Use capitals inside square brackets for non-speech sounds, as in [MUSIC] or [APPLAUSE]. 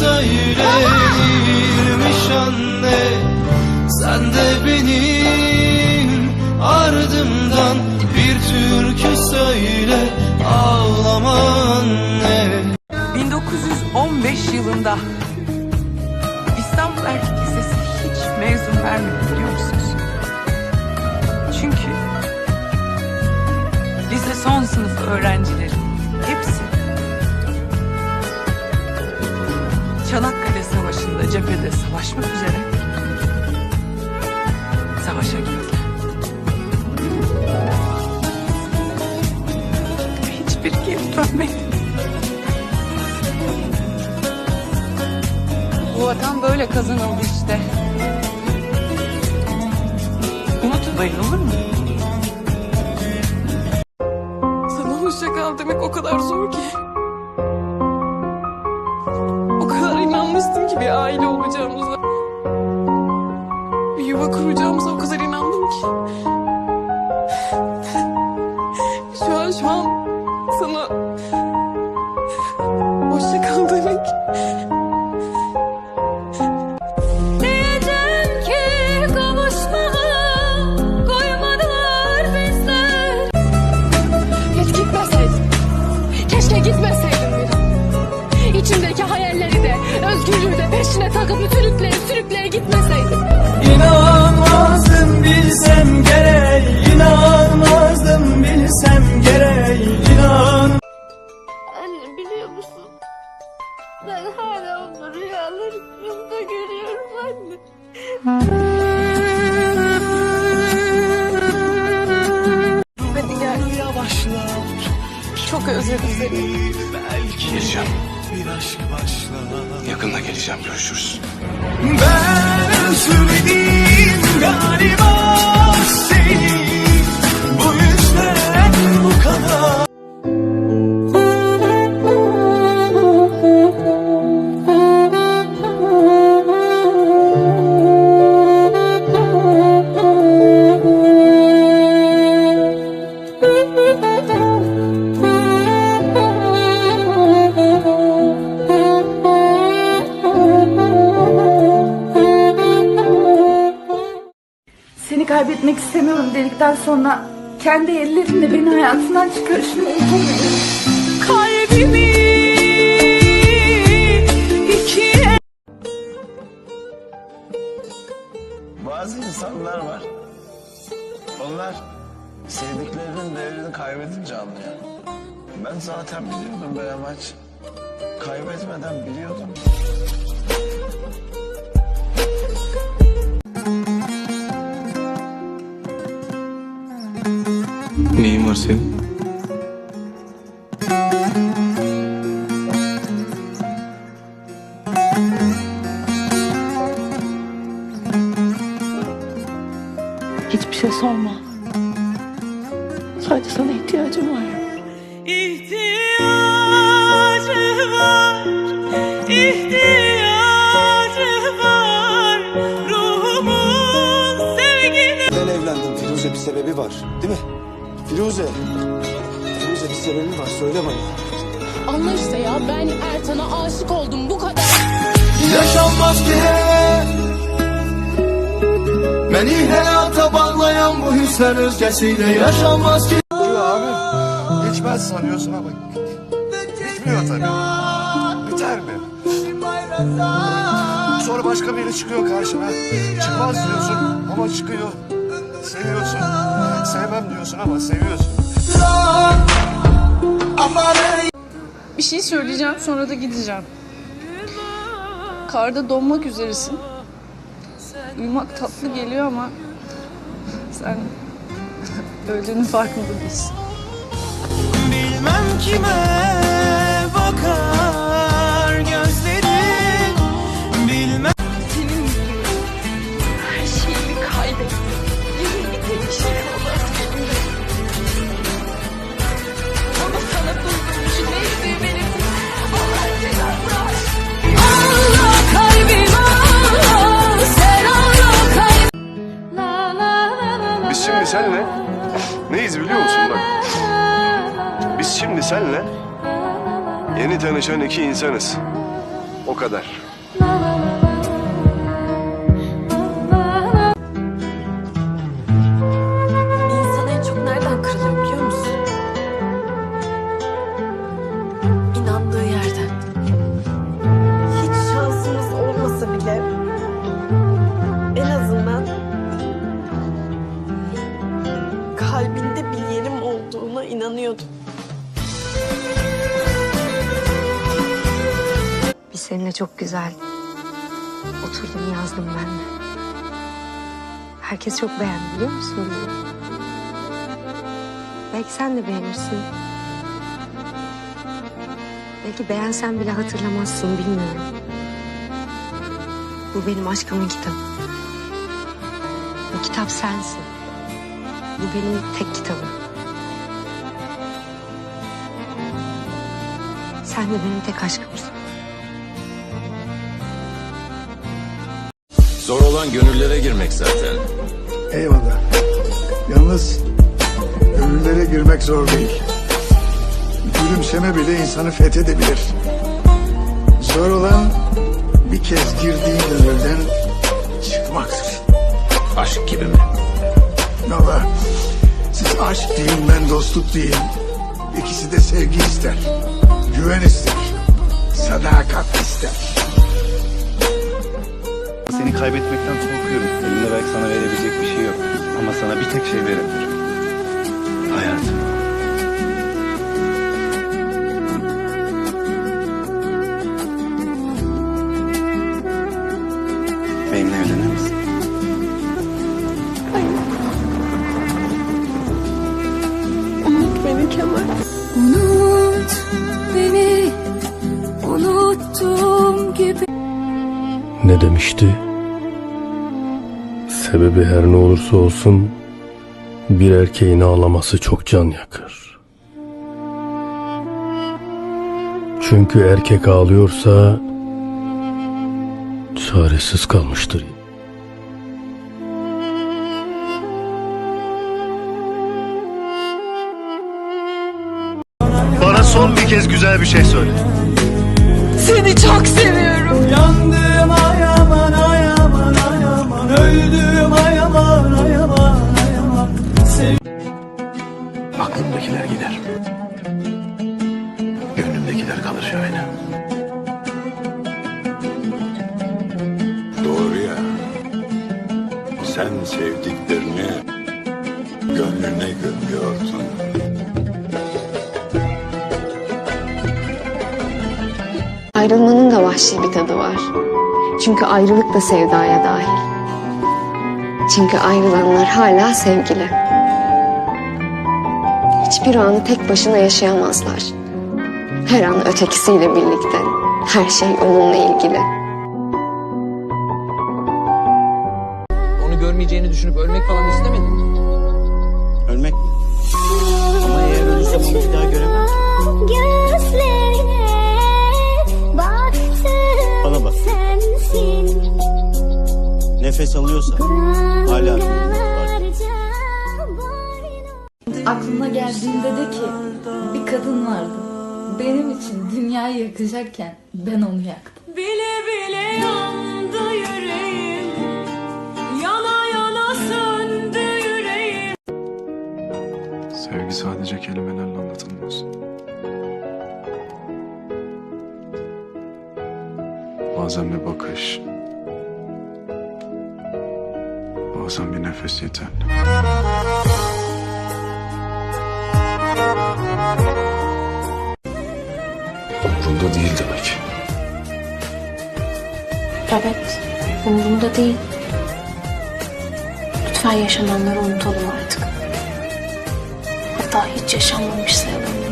söylenirmiş anne Sen de benim ardımdan bir türkü söyle ağlama anne 1915 yılında İstanbul Erkek Lisesi hiç mezun vermedi biliyor musunuz? Çünkü lise son sınıf öğrencileri Savaşı'nda cephede savaşmak üzere savaşa gittiler. Hiçbir geri dönmedi. Bu vatan böyle kazanıldı işte. Unutmayın olur mu? Sana hoşça kal demek o kadar zor ki. Aile olacağımıza. Bir yuva kuracağımıza peşine takıp sürükleye sürükleye gitmeseydin. İnanmazdım bilsem gerek İnanmazdım bilsem gerek İnan Anne biliyor musun? Ben hala onu rüyalarımda görüyorum anne. Hadi gel. Çok özledim seni. Geleceğim. Yakında geleceğim görüşürüz. Ben özledim galiba kaybetmek istemiyorum dedikten sonra kendi ellerinle beni hayatından çıkarışını unutamıyorum. Kalbimi ikiye Bazı insanlar var. Onlar sevdiklerinin değerini kaybedince anlıyor. Ben zaten biliyordum be amaç. Kaybetmeden biliyordum. Neyin var senin? Hiçbir şey sorma. Sadece sana ihtiyacım var. ihtiyacı var, ihtiyacı Firuze. Firuze bir sebebi var söyle bana. Anla işte ya ben Ertan'a aşık oldum bu kadar. Yaşanmaz ki Beni hayata bağlayan bu hisler özgesiyle yaşanmaz ki abi geçmez sanıyorsun ama bitmiyor tabii. Biter mi? Sonra başka biri çıkıyor karşına. Çıkmaz diyorsun ama çıkıyor. Seviyorsun. Sevmem diyorsun ama seviyorsun. Bir şey söyleyeceğim sonra da gideceğim. Karda donmak üzeresin. Uyumak tatlı geliyor ama sen [LAUGHS] öldüğünün farkında değilsin. Bilmem kime bakar senle neyiz biliyor musun bak? Biz şimdi senle yeni tanışan iki insanız. O kadar. bekliyordum. Biz seninle çok güzel oturdum yazdım ben de. Herkes çok beğendi biliyor musun? Belki sen de beğenirsin. Belki beğensen bile hatırlamazsın bilmiyorum. Bu benim aşkımın kitabı. Bu kitap sensin. Bu benim tek kitabım. Sen de benim tek aşkımsın. Zor olan gönüllere girmek zaten. Eyvallah. Yalnız gönüllere girmek zor değil. Gülümseme bile insanı fethedebilir. Zor olan bir kez girdiğin gönülden çıkmaktır. Aşk gibi mi? Valla siz aşk deyin ben dostluk diyeyim. İkisi de sevgi ister. Güven ister. Sadakat ister. Seni kaybetmekten korkuyorum. Elimde belki sana verebilecek bir şey yok. Ama sana bir tek şey verebilirim. Hayatım. Ne demişti? Sebebi her ne olursa olsun bir erkeğin ağlaması çok can yakar. Çünkü erkek ağlıyorsa çaresiz kalmıştır. Bana son bir kez güzel bir şey söyle. Sen sevdiklerini gönlüne gömüyorsun. Ayrılmanın da vahşi bir tadı var. Çünkü ayrılık da sevdaya dahil. Çünkü ayrılanlar hala sevgili. Hiçbir anı tek başına yaşayamazlar. Her an ötekisiyle birlikte. Her şey onunla ilgili. Onu görmeyeceğini düşünüp ölmek falan istemedin mi? Ölmek mi? Ama eğer ölürsem onu bir daha göremem. Baktım Bana bak. sensin Nefes alıyorsa hala boynum Aklına geldiğinde de ki bir kadın vardı. Benim için dünyayı yakacakken ben onu yaktım. Bile bile bazen bir nefes yeterli. Umurunda değil demek. Evet, umurumda değil. Lütfen yaşananları unutalım artık. Hatta hiç yaşanmamış sayalım.